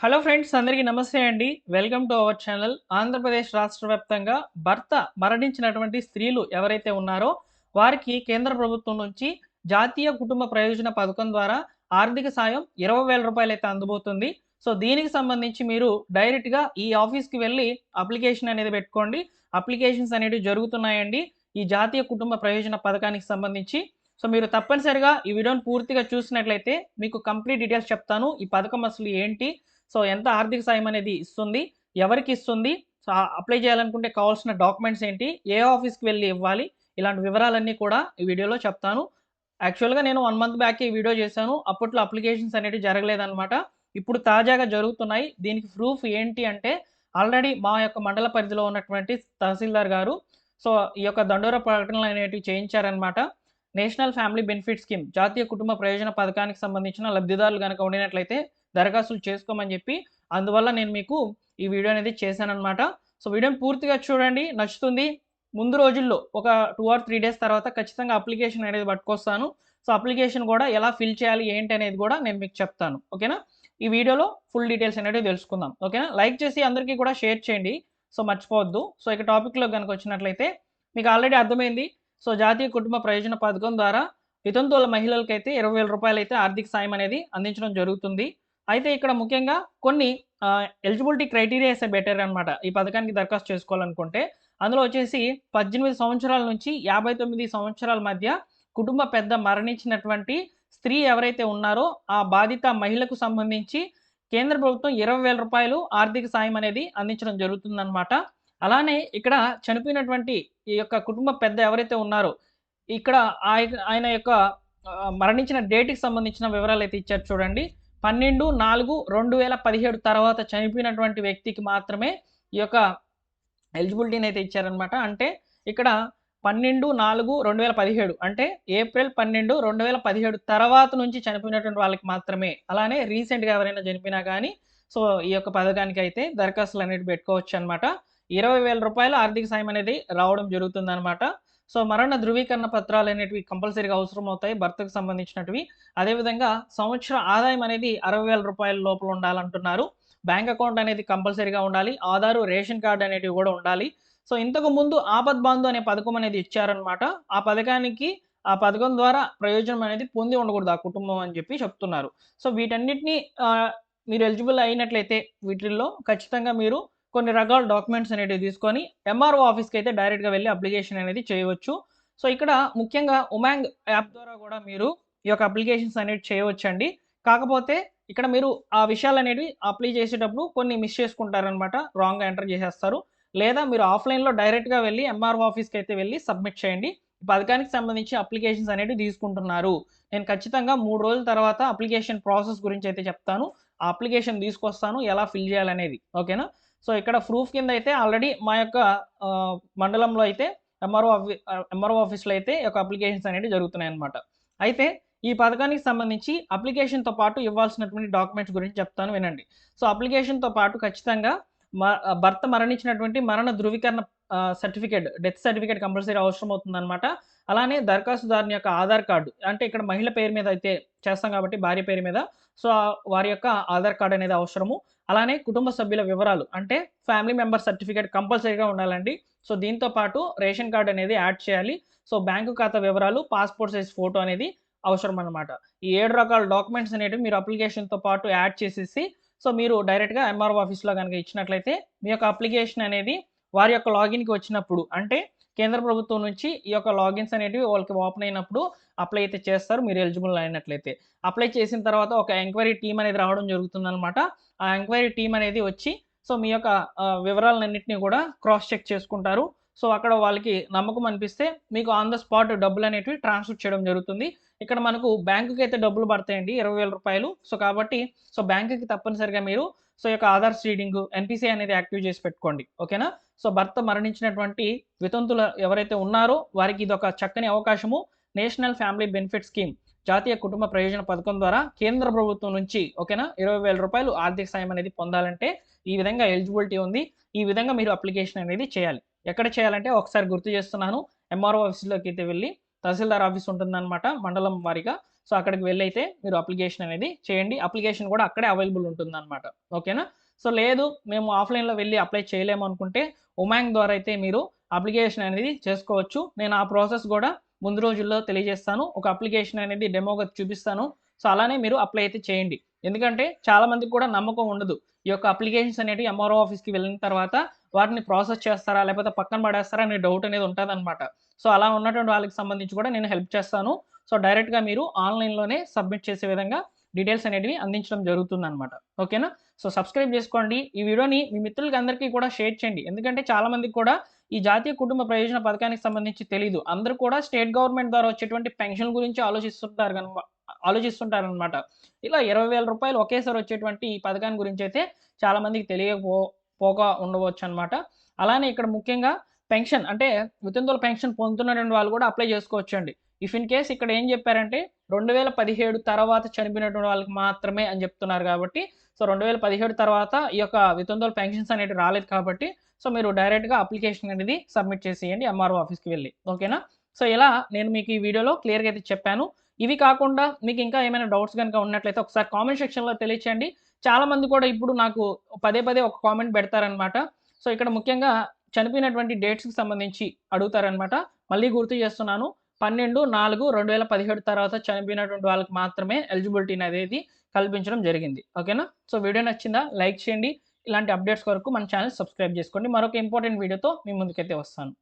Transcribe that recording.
Hello friends అందరికీ నమస్తే అండి. Welcome to our channel Andhra Pradesh రాష్ట్ర వ్యాప్తంగా భర్త మరణించినటువంటి స్త్రీలు ఎవరైతే ఉన్నారో వారికి కేంద్ర ప్రభుత్వం నుంచి జాతీయ కుటుంబ ప్రయోజన పథకం ద్వారా ఆర్థిక సాయం ఇరవై వేల రూపాయలు అయితే అందబోతుంది. సో దీనికి సంబంధించి మీరు డైరెక్ట్గా ఈ ఆఫీస్కి వెళ్ళి అప్లికేషన్ అనేది పెట్టుకోండి. అప్లికేషన్స్ అనేవి జరుగుతున్నాయండి ఈ జాతీయ కుటుంబ ప్రయోజన పథకానికి సంబంధించి. సో మీరు తప్పనిసరిగా ఈ వీడియోని పూర్తిగా చూసినట్లయితే మీకు కంప్లీట్ డీటెయిల్స్ చెప్తాను. ఈ పథకం అసలు ఏంటి? సో ఎంత ఆర్థిక సాయం అనేది ఇస్తుంది ఎవరికి ఇస్తుంది సో అప్లై చేయాలనుకుంటే కావాల్సిన డాక్యుమెంట్స్ ఏంటి ఏ ఆఫీస్కి వెళ్ళి ఇవ్వాలి ఇలాంటి వివరాలన్నీ కూడా ఈ వీడియోలో చెప్తాను. యాక్చువల్గా నేను వన్ మంత్ బ్యాక్ ఈ వీడియో చేశాను అప్పట్లో అప్లికేషన్స్ అనేవి జరగలేదన్నమాట. ఇప్పుడు తాజాగా జరుగుతున్నాయి దీనికి ప్రూఫ్ ఏంటి అంటే ఆల్రెడీ మా యొక్క మండల పరిధిలో ఉన్నటువంటి తహసీల్దార్ గారు సో ఈ యొక్క దండోర ప్రకటనలు అనేటివి చేయించారనమాట నేషనల్ ఫ్యామిలీ బెనిఫిట్ స్కీమ్ జాతీయ కుటుంబ ప్రయోజన పథకానికి సంబంధించిన లబ్ధిదారులు కనుక ఉండినట్లయితే దరఖాస్తులు చేసుకోమని చెప్పి అందువల్ల నేను మీకు ఈ వీడియో అనేది చేశానన్నమాట. సో వీడియోని పూర్తిగా చూడండి. నచ్చుతుంది. ముందు రోజుల్లో ఒక టూ ఆర్ త్రీ డేస్ తర్వాత ఖచ్చితంగా అప్లికేషన్ అనేది పట్టుకొస్తాను. సో అప్లికేషన్ కూడా ఎలా ఫిల్ చేయాలి ఏంటి అనేది కూడా నేను మీకు చెప్తాను. ఓకేనా? ఈ వీడియోలో ఫుల్ డీటెయిల్స్ అనేవి తెలుసుకుందాం. ఓకేనా? లైక్ చేసి అందరికీ కూడా షేర్ చేయండి. సో మర్చిపోవద్దు. సో ఇక టాపిక్లో కనుక వచ్చినట్లయితే మీకు ఆల్రెడీ అర్థమైంది. సో జాతీయ కుటుంబ ప్రయోజన పథకం ద్వారా వితంతువుల మహిళలకైతే ఇరవై వేల రూపాయలు అయితే ఆర్థిక సాయం అనేది అందించడం జరుగుతుంది. అయితే ఇక్కడ ముఖ్యంగా కొన్ని ఎలిజిబిలిటీ క్రైటీరియాస్ బెటర్ అనమాట ఈ పథకానికి దరఖాస్తు చేసుకోవాలనుకుంటే అందులో వచ్చేసి పద్దెనిమిది సంవత్సరాల నుంచి యాభై తొమ్మిది సంవత్సరాల మధ్య కుటుంబ పెద్ద మరణించినటువంటి స్త్రీ ఎవరైతే ఉన్నారో ఆ బాధిత మహిళకు సంబంధించి కేంద్ర ప్రభుత్వం ఇరవై వేల రూపాయలు ఆర్థిక సాయం అనేది అందించడం జరుగుతుందన్నమాట. అలానే ఇక్కడ చనిపోయినటువంటి ఈ యొక్క కుటుంబ పెద్ద ఎవరైతే ఉన్నారో ఇక్కడ ఆయన యొక్క మరణించిన డేట్కి సంబంధించిన వివరాలు అయితే ఇచ్చారు చూడండి. పన్నెండు నాలుగు రెండు వేల పదిహేడు తర్వాత చనిపోయినటువంటి వ్యక్తికి మాత్రమే ఈ యొక్క ఎలిజిబిలిటీని అయితే ఇచ్చారనమాట అంటే ఇక్కడ పన్నెండు నాలుగు రెండు వేల పదిహేడు అంటే ఏప్రిల్ పన్నెండు రెండు వేల పదిహేడు తర్వాత నుంచి చనిపోయినటువంటి వాళ్ళకి మాత్రమే. అలానే రీసెంట్గా ఎవరైనా చనిపోయినా కానీ సో ఈ యొక్క పథకానికి అయితే దరఖాస్తులు అనేవి పెట్టుకోవచ్చు అనమాట ఇరవై వేల రూపాయల ఆర్థిక సాయం అనేది రావడం జరుగుతుందనమాట సో మరణ ధృవీకరణ పత్రాలు అనేటివి కంపల్సరీగా అవసరం అవుతాయి భర్తకు సంబంధించినటివి. అదేవిధంగా సంవత్సర ఆదాయం అనేది అరవై వేల రూపాయల లోపల ఉండాలంటున్నారు. బ్యాంక్ అకౌంట్ అనేది కంపల్సరీగా ఉండాలి. ఆధారు రేషన్ కార్డు అనేటివి కూడా ఉండాలి. సో ఇంతకు ముందు ఆపద్ బాంధు అనే పథకం అనేది ఇచ్చారనమాట ఆ పథకానికి ఆ పథకం ద్వారా ప్రయోజనం అనేది పొంది ఉండకూడదు ఆ కుటుంబం అని చెప్పి చెప్తున్నారు. సో వీటన్నిటిని మీరు ఎలిజిబుల్ అయినట్లయితే వీటిల్లో ఖచ్చితంగా మీరు కొన్ని రకాల డాక్యుమెంట్స్ అనేవి తీసుకొని ఎంఆర్ఓ ఆఫీస్కి అయితే డైరెక్ట్గా వెళ్ళి అప్లికేషన్ అనేది చేయవచ్చు. సో ఇక్కడ ముఖ్యంగా ఉమాంగ్ యాప్ ద్వారా కూడా మీరు ఈ యొక్క అప్లికేషన్స్ అనేవి చేయవచ్చండి. కాకపోతే ఇక్కడ మీరు ఆ విషయాలు అనేవి అప్లై చేసేటప్పుడు కొన్ని మిస్ చేసుకుంటారనమాట రాంగ్గా ఎంటర్ చేసేస్తారు. లేదా మీరు ఆఫ్లైన్లో డైరెక్ట్గా వెళ్ళి ఎంఆర్ఓ ఆఫీస్కి అయితే వెళ్ళి సబ్మిట్ చేయండి. పథకానికి సంబంధించి అప్లికేషన్స్ అనేవి తీసుకుంటున్నారు. నేను ఖచ్చితంగా మూడు రోజుల తర్వాత అప్లికేషన్ ప్రాసెస్ గురించి అయితే చెప్తాను. ఆ అప్లికేషన్ తీసుకొస్తాను ఎలా ఫిల్ చేయాలనేది. ఓకేనా? సో ఇక్కడ ప్రూఫ్ కింద అయితే ఆల్రెడీ మా యొక్క మండలంలో అయితే ఎంఆర్ఓ ఆఫీ ఎంఆర్ఓ ఆఫీస్లో అయితే ఒక యొక్క అప్లికేషన్స్ అనేవి జరుగుతున్నాయి అనమాట అయితే ఈ పథకానికి సంబంధించి అప్లికేషన్తో పాటు ఇవ్వాల్సినటువంటి డాక్యుమెంట్స్ గురించి చెప్తాను వినండి. సో అప్లికేషన్తో పాటు ఖచ్చితంగా మ భర్త మరణించినటువంటి మరణ ధృవీకరణ సర్టిఫికేట్ డెత్ సర్టిఫికేట్ కంపల్సరీ అవసరం అవుతుందన్నమాట అలానే దరఖాస్తుదారుని యొక్క ఆధార్ కార్డు అంటే ఇక్కడ మహిళ పేరు మీద అయితే చేస్తాం కాబట్టి భార్య పేరు మీద సో వారి యొక్క ఆధార్ కార్డు అనేది అవసరము. అలానే కుటుంబ సభ్యుల వివరాలు అంటే ఫ్యామిలీ మెంబర్ సర్టిఫికేట్ కంపల్సరీగా ఉండాలండి. సో దీంతో పాటు రేషన్ కార్డు అనేది యాడ్ చేయాలి. సో బ్యాంకు ఖాతా వివరాలు పాస్పోర్ట్ సైజ్ ఫోటో అనేది అవసరం అనమాట ఈ ఏడు రకాల డాక్యుమెంట్స్ అనేవి మీరు అప్లికేషన్తో పాటు యాడ్ చేసేసి సో మీరు డైరెక్ట్గా ఎంఆర్ఓ ఆఫీస్లో కనుక ఇచ్చినట్లయితే మీ యొక్క అప్లికేషన్ అనేది వారి యొక్క లాగిన్కి వచ్చినప్పుడు అంటే కేంద్ర ప్రభుత్వం నుంచి ఈ యొక్క లాగిన్స్ అనేటివి వాళ్ళకి ఓపెన్ అయినప్పుడు అప్లై అయితే చేస్తారు మీరు ఎలిజిబుల్ అయినట్లయితే. అప్లై చేసిన తర్వాత ఒక ఎంక్వైరీ టీం అనేది రావడం జరుగుతుందన్నమాట. ఆ ఎంక్వైరీ టీం అనేది వచ్చి సో మీ యొక్క వివరాలన్నింటినీ కూడా క్రాస్ చెక్ చేసుకుంటారు. సో అక్కడ వాళ్ళకి నమ్మకం అనిపిస్తే మీకు ఆన్ ద స్పాట్ డబ్బులు అనేటివి ట్రాన్స్ఫర్ చేయడం జరుగుతుంది. ఇక్కడ మనకు బ్యాంకుకి అయితే డబ్బులు పడతాయండి ఇరవై వేల రూపాయలు. సో కాబట్టి సో బ్యాంకుకి తప్పనిసరిగా మీరు సో యొక్క ఆధార్ సీడింగ్ ఎన్పిసి అనేది యాక్టివ్ చేసి పెట్టుకోండి. ఓకేనా? సో భర్త మరణించినటువంటి వితంతులు ఎవరైతే ఉన్నారో వారికి ఇది ఒక చక్కని అవకాశము. నేషనల్ ఫ్యామిలీ బెనిఫిట్ స్కీమ్ జాతీయ కుటుంబ ప్రయోజన పథకం ద్వారా కేంద్ర ప్రభుత్వం నుంచి ఓకేనా ఇరవై వేల రూపాయలు ఆర్థిక సాయం అనేది పొందాలంటే ఈ విధంగా ఎలిజిబిలిటీ ఉంది. ఈ విధంగా మీరు అప్లికేషన్ అనేది చేయాలి. ఎక్కడ చేయాలంటే ఒకసారి గుర్తు చేస్తున్నాను. ఎంఆర్ఓ ఆఫీస్లోకి అయితే వెళ్ళి తహసీల్దార్ ఆఫీస్ ఉంటుందన్నమాట మండలం వారిగా. సో అక్కడికి వెళ్ళి అయితే మీరు అప్లికేషన్ అనేది చేయండి. అప్లికేషన్ కూడా అక్కడే అవైలబుల్ ఉంటుందన్నమాట. ఓకేనా? సో లేదు మేము ఆఫ్లైన్లో వెళ్ళి అప్లై చేయలేము అనుకుంటే ఉమాంగ్ ద్వారా అయితే మీరు అప్లికేషన్ అనేది చేసుకోవచ్చు. నేను ఆ ప్రాసెస్ కూడా ముందు రోజుల్లో తెలియజేస్తాను. ఒక అప్లికేషన్ అనేది డెమోగా చూపిస్తాను. సో అలానే మీరు అప్లై అయితే చేయండి. ఎందుకంటే చాలా మందికి కూడా నమ్మకం ఉండదు. ఈ యొక్క అప్లికేషన్స్ అనేవి ఎంఆర్ఓ ఆఫీస్కి వెళ్ళిన తర్వాత వాటిని ప్రాసెస్ చేస్తారా లేకపోతే పక్కన పడేస్తారా అనే డౌట్ అనేది ఉంటుంది సో అలా ఉన్నటువంటి వాళ్ళకి సంబంధించి కూడా నేను హెల్ప్ చేస్తాను. సో డైరెక్ట్గా మీరు ఆన్లైన్లోనే సబ్మిట్ చేసే విధంగా డీటెయిల్స్ అనేటివి అందించడం జరుగుతుంది అనమాట ఓకేనా? సో సబ్స్క్రైబ్ చేసుకోండి. ఈ వీడియోని మీ మిత్రులకి అందరికీ కూడా షేర్ చేయండి. ఎందుకంటే చాలామందికి కూడా ఈ జాతీయ కుటుంబ ప్రయోజన పథకానికి సంబంధించి తెలియదు అందరూ కూడా స్టేట్ గవర్నమెంట్ ద్వారా వచ్చేటువంటి పెన్షన్ గురించి ఆలోచిస్తుంటారు కనుక ఆలోచిస్తుంటారనమాట ఇలా ఇరవై వేల రూపాయలు ఒకేసారి వచ్చేటువంటి ఈ పథకాన్ని గురించి అయితే చాలామందికి తెలియకపో పోగా ఉండవచ్చు అనమాట అలానే ఇక్కడ ముఖ్యంగా పెన్షన్ అంటే వితంతుల పెన్షన్ పొందుతున్నటువంటి వాళ్ళు కూడా అప్లై చేసుకోవచ్చు అండి ఇఫ్ ఇన్ కేస్ ఇక్కడ ఏం చెప్పారంటే రెండు వేల పదిహేడు తర్వాత చనిపోయినటువంటి వాళ్ళకి మాత్రమే అని చెప్తున్నారు కాబట్టి సో రెండు వేల పదిహేడు తర్వాత ఈ యొక్క వితంతుల పెన్షన్స్ అనేవి రాలేదు కాబట్టి సో మీరు డైరెక్ట్గా అప్లికేషన్ అనేది సబ్మిట్ చేసేయండి ఎంఆర్ఓ ఆఫీస్కి వెళ్ళి. ఓకేనా సో ఇలా నేను మీకు ఈ వీడియోలో క్లియర్గా అయితే చెప్పాను. ఇవి కాకుండా మీకు ఇంకా ఏమైనా డౌట్స్ కనుక ఉన్నట్లయితే ఒకసారి కామెంట్ సెక్షన్లో తెలియచేయండి. చాలా మంది కూడా ఇప్పుడు నాకు పదే పదే ఒక కామెంట్ పెడతారనమాట సో ఇక్కడ ముఖ్యంగా చనిపోయినటువంటి డేట్స్కి సంబంధించి అడుగుతారనమాట మళ్ళీ గుర్తు చేస్తున్నాను. పన్నెండు నాలుగు రెండు వేల పదిహేడు తర్వాత చనిపోయినటువంటి వాళ్ళకి మాత్రమే ఎలిజిబిలిటీ అనేది కల్పించడం జరిగింది. ఓకేనా సో వీడియో నచ్చిందా? లైక్ చేయండి. ఇలాంటి అప్డేట్స్ కొరకు మన ఛానల్ సబ్స్క్రైబ్ చేసుకోండి. మరొక ఇంపార్టెంట్ వీడియోతో మీ ముందుకైతే వస్తాను.